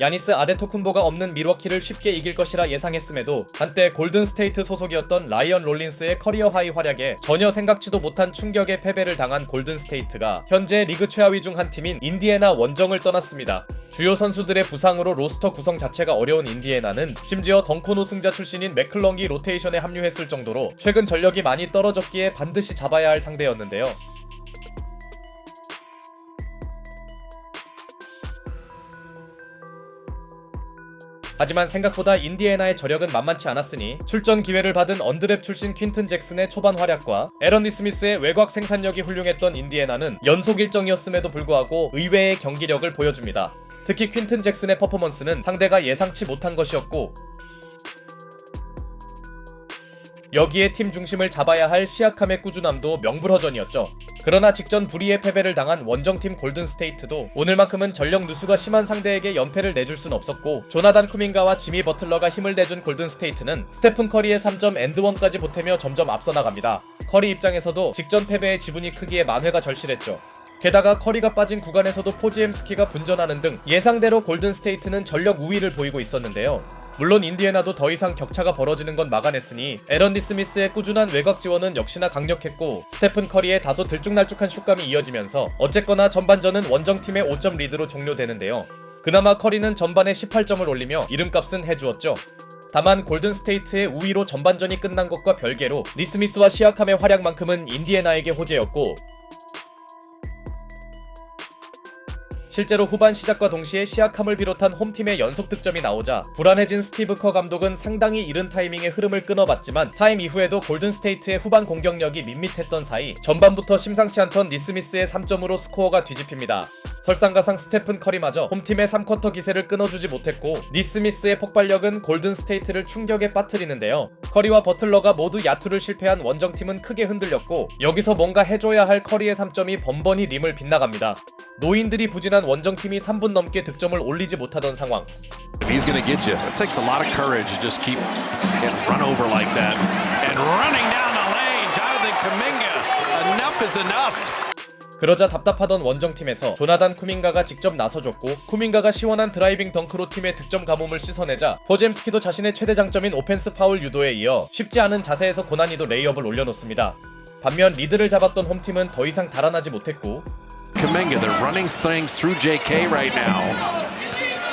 야니스 아데토쿤보가 없는 밀워키를 쉽게 이길 것이라 예상했음에도 한때 골든 스테이트 소속이었던 라이언 롤린스의 커리어 하이 활약에 전혀 생각지도 못한 충격의 패배를 당한 골든 스테이트가 현재 리그 최하위 중 한 팀인 인디애나 원정을 떠났습니다. 주요 선수들의 부상으로 로스터 구성 자체가 어려운 인디애나는 심지어 덩컨 우승자 출신인 맥클렁기 로테이션에 합류했을 정도로 최근 전력이 많이 떨어졌기에 반드시 잡아야 할 상대였는데요. 하지만 생각보다 인디애나의 저력은 만만치 않았으니 출전 기회를 받은 언드랩 출신 퀸튼 잭슨의 초반 활약과 에런 디스미스의 외곽 생산력이 훌륭했던 인디애나는 연속 일정이었음에도 불구하고 의외의 경기력을 보여줍니다. 특히 퀸튼 잭슨의 퍼포먼스는 상대가 예상치 못한 것이었고 여기에 팀 중심을 잡아야 할 시약함의 꾸준함도 명불허전이었죠. 그러나 직전 불의의 패배를 당한 원정팀 골든스테이트도 오늘만큼은 전력 누수가 심한 상대에게 연패를 내줄 순 없었고 조나단 쿠민가와 지미 버틀러가 힘을 내준 골든스테이트는 스테픈 커리의 3점 엔드원까지 보태며 점점 앞서 나갑니다. 커리 입장에서도 직전 패배의 지분이 크기에 만회가 절실했죠. 게다가 커리가 빠진 구간에서도 포지엠스키가 분전하는 등 예상대로 골든스테이트는 전력 우위를 보이고 있었는데요. 물론 인디애나도 더 이상 격차가 벌어지는 건 막아냈으니 에런 디 스미스의 꾸준한 외곽 지원은 역시나 강력했고 스테픈 커리의 다소 들쭉날쭉한 슛감이 이어지면서 어쨌거나 전반전은 원정팀의 5점 리드로 종료되는데요. 그나마 커리는 전반에 18점을 올리며 이름값은 해주었죠. 다만 골든스테이트의 우위로 전반전이 끝난 것과 별개로 니스미스와 시아캄의 활약만큼은 인디애나에게 호재였고 실제로 후반 시작과 동시에 시약함을 비롯한 홈팀의 연속 득점이 나오자 불안해진 스티브 커 감독은 상당히 이른 타이밍에 흐름을 끊어봤지만 타임 이후에도 골든스테이트의 후반 공격력이 밋밋했던 사이 전반부터 심상치 않던 니스미스의 3점으로 스코어가 뒤집힙니다. 설상가상 스테픈 커리마저 홈팀의 3쿼터 기세를 끊어주지 못했고 니스미스의 폭발력은 골든스테이트를 충격에 빠뜨리는데요. 커리와 버틀러가 모두 야투를 실패한 원정팀은 크게 흔들렸고 여기서 뭔가 해줘야 할 커리의 3점이 번번이 림을 빗나갑니다. 노인들이 부진한 원정팀이 3분 넘게 득점을 올리지 못하던 상황. He's to get you. It takes a lot of courage to just keep run over like that. And running down the lane, Jonathan Kaminga. Enough is enough. 그러자 답답하던 원정팀에서 조나단 쿠민가가 직접 나서줬고 쿠민가가 시원한 드라이빙 덩크로 팀의 득점 가뭄을 씻어내자 포잼스키도 자신의 최대 장점인 오펜스 파울 유도에 이어 쉽지 않은 자세에서 고난이도 레이업을 올려놓습니다. 반면 리드를 잡았던 홈팀은 더 이상 달아나지 못했고 Kaminga, they're running things through JK right now.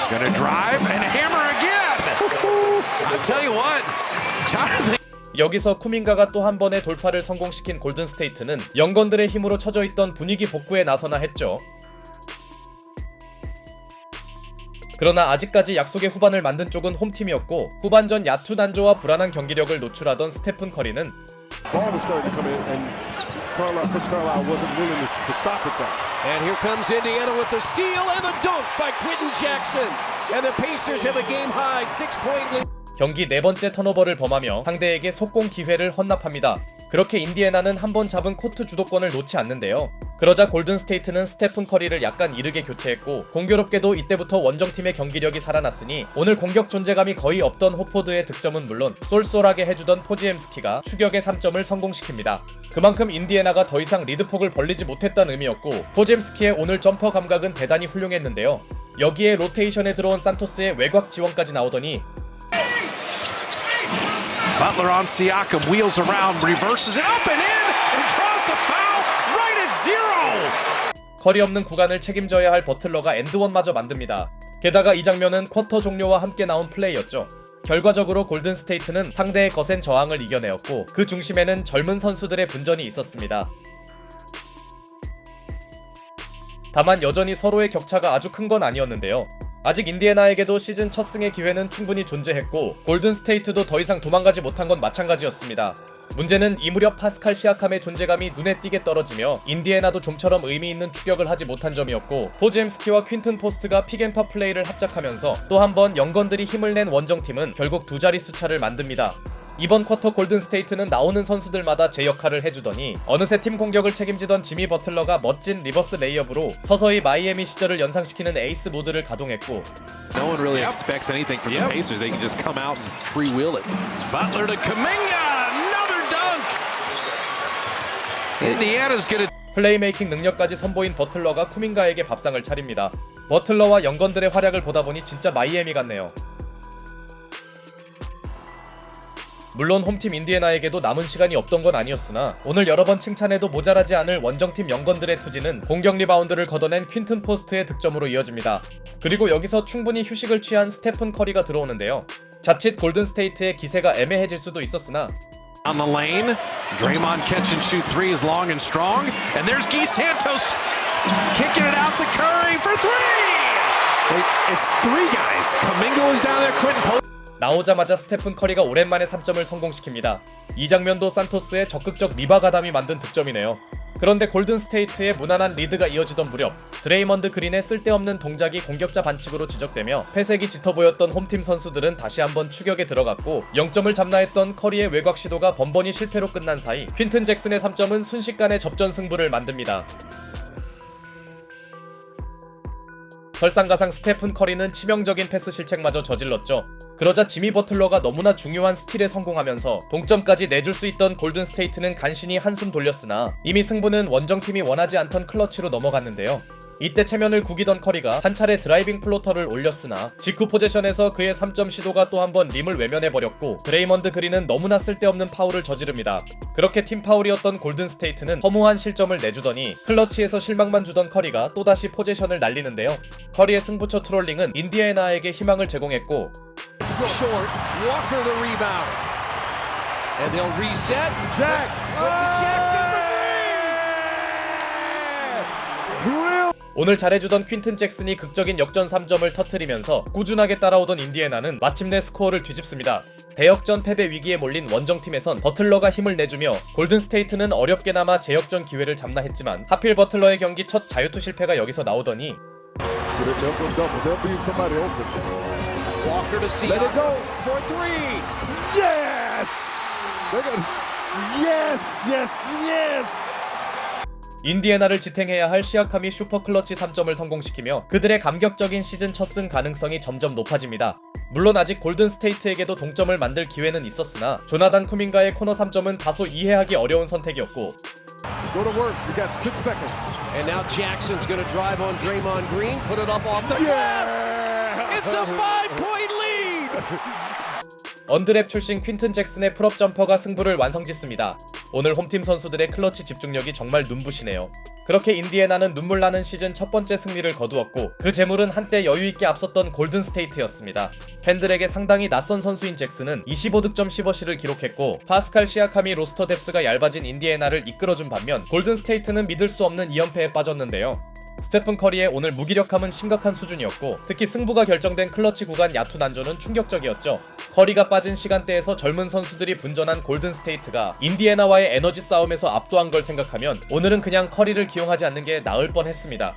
Gonna drive and hammer again. I tell you what, Jonathan. 여기서 쿠민가가 또 한 번의 돌파를 성공시킨 골든스테이트는 영건들의 힘으로 처져 있던 분위기 복구에 나서나 했죠. 그러나 아직까지 약속의 후반을 만든 쪽은 홈팀이었고 후반전 야투 난조와 불안한 경기력을 노출하던 스테픈 커리는. 경기 네 번째 턴오버를 범하며 상대에게 속공 기회를 헌납합니다. 그렇게 인디애나는 한 번 잡은 코트 주도권을 놓지 않는데요. 그러자 골든스테이트는 스테픈 커리를 약간 이르게 교체했고 공교롭게도 이때부터 원정팀의 경기력이 살아났으니 오늘 공격 존재감이 거의 없던 호포드의 득점은 물론 쏠쏠하게 해주던 포지엠스키가 추격의 3점을 성공시킵니다. 그만큼 인디애나가 더 이상 리드폭을 벌리지 못했다는 의미였고 포지엠스키의 오늘 점퍼 감각은 대단히 훌륭했는데요. 여기에 로테이션에 들어온 산토스의 외곽 지원까지 나오더니 Butler on Siakam, wheels around, reverses it up and in, and draws the foul right at zero. 거리 없는 구간을 책임져야 할 버틀러가 엔드원마저 만듭니다. 게다가 이 장면은 쿼터 종료와 함께 나온 플레이였죠. 결과적으로 골든스테이트는 상대의 거센 저항을 이겨내었고 그 중심에는 젊은 선수들의 분전이 있었습니다. 다만 여전히 서로의 격차가 아주 큰 건 아니었는데요. 아직 인디애나에게도 시즌 첫 승의 기회는 충분히 존재했고 골든스테이트도 더 이상 도망가지 못한 건 마찬가지였습니다. 문제는 이 무렵 파스칼 시아캄의 존재감이 눈에 띄게 떨어지며 인디애나도 좀처럼 의미 있는 추격을 하지 못한 점이었고 포지엠스키와 퀸튼 포스트가 픽앤파 플레이를 합작하면서 또 한 번 영건들이 힘을 낸 원정팀은 결국 두 자릿수 차를 만듭니다. 이번 쿼터 골든 스테이트는 나오는 선수들마다 제 역할을 해주더니 어느새 팀 공격을 책임지던 지미 버틀러가 멋진 리버스 레이업으로 서서히 마이애미 시절을 연상시키는 에이스 모드를 가동했고 No one really expects anything from the Pacers. They can just come out and freewheel it. Butler to Kaminga, another dunk. Indiana's gonna 플레이메이킹 능력까지 선보인 버틀러가 쿠민가에게 밥상을 차립니다. 버틀러와 영건들의 활약을 보다 보니 진짜 마이애미 같네요. 물론 홈팀 인디애나에게도 남은 시간이 없던 건 아니었으나 오늘 여러 번 칭찬해도 모자라지 않을 원정팀 영건들의 투지는 공격 리바운드를 걷어낸 퀸튼 포스트의 득점으로 이어집니다. 그리고 여기서 충분히 휴식을 취한 스테픈 커리가 들어오는데요. 자칫 골든 스테이트의 기세가 애매해질 수도 있었으나 On the lane, Draymond catch and shoot three is long and strong, and there's Guy Santos kicking it out to Curry for three. Wait, it's three guys. Kamingo is down there. Quentin Post. 나오자마자 스테픈 커리가 오랜만에 3점을 성공시킵니다. 이 장면도 산토스의 적극적 리바 가담이 만든 득점이네요. 그런데 골든 스테이트의 무난한 리드가 이어지던 무렵 드레이먼드 그린의 쓸데없는 동작이 공격자 반칙으로 지적되며 회색이 짙어 보였던 홈팀 선수들은 다시 한번 추격에 들어갔고 0점을 잡나 했던 커리의 외곽 시도가 번번이 실패로 끝난 사이 퀸튼 잭슨의 3점은 순식간에 접전 승부를 만듭니다. 설상가상 스테픈 커리는 치명적인 패스 실책마저 저질렀죠. 그러자 지미 버틀러가 너무나 중요한 스틸에 성공하면서 동점까지 내줄 수 있던 골든 스테이트는 간신히 한숨 돌렸으나 이미 승부는 원정팀이 원하지 않던 클러치로 넘어갔는데요. 이때 체면을 구기던 커리가 한 차례 드라이빙 플로터를 올렸으나 직후 포제션에서 그의 3점 시도가 또 한 번 림을 외면해 버렸고 드레이먼드 그린은 너무나 쓸데없는 파울을 저지릅니다. 그렇게 팀 파울이었던 골든 스테이트는 허무한 실점을 내주더니 클러치에서 실망만 주던 커리가 또다시 포제션을 날리는데요. 커리의 승부처 트롤링은 인디애나에게 희망을 제공했고 Short. 오늘 잘해주던 퀸튼 잭슨이 극적인 역전 3점을 터트리면서 꾸준하게 따라오던 인디애나는 마침내 스코어를 뒤집습니다. 대역전 패배 위기에 몰린 원정팀에선 버틀러가 힘을 내주며 골든 스테이트는 어렵게나마 재역전 기회를 잡나 했지만 하필 버틀러의 경기 첫 자유투 실패가 여기서 나오더니 인디애나를 지탱해야 할 시아캄이 슈퍼클러치 3점을 성공시키며 그들의 감격적인 시즌 첫 승 가능성이 점점 높아집니다. 물론 아직 골든 스테이트에게도 동점을 만들 기회는 있었으나 조나단 쿠민가의 코너 3점은 다소 이해하기 어려운 선택이었고 Go to work. You got six seconds. And now Jackson's going to drive on Draymond Green. Put it up off the glass. Yeah. It's a five-point lead. 언드랩 출신 퀸튼 잭슨의 풀업 점퍼가 승부를 완성짓습니다. 오늘 홈팀 선수들의 클러치 집중력이 정말 눈부시네요. 그렇게 인디애나는 눈물 나는 시즌 첫 번째 승리를 거두었고 그 재물은 한때 여유 있게 앞섰던 골든 스테이트였습니다. 팬들에게 상당히 낯선 선수인 잭슨은 25득점 15시를 기록했고 파스칼 시아캄이 로스터 뎁스가 얇아진 인디애나를 이끌어준 반면 골든 스테이트는 믿을 수 없는 2연패에 빠졌는데요. 스테픈 커리의 오늘 무기력함은 심각한 수준이었고 특히 승부가 결정된 클러치 구간 야투 난조는 충격적이었죠. 커리가 빠진 시간대에서 젊은 선수들이 분전한 골든 스테이트가 인디애나와의 에너지 싸움에서 압도한 걸 생각하면 오늘은 그냥 커리를 기용하지 않는 게 나을 뻔했습니다.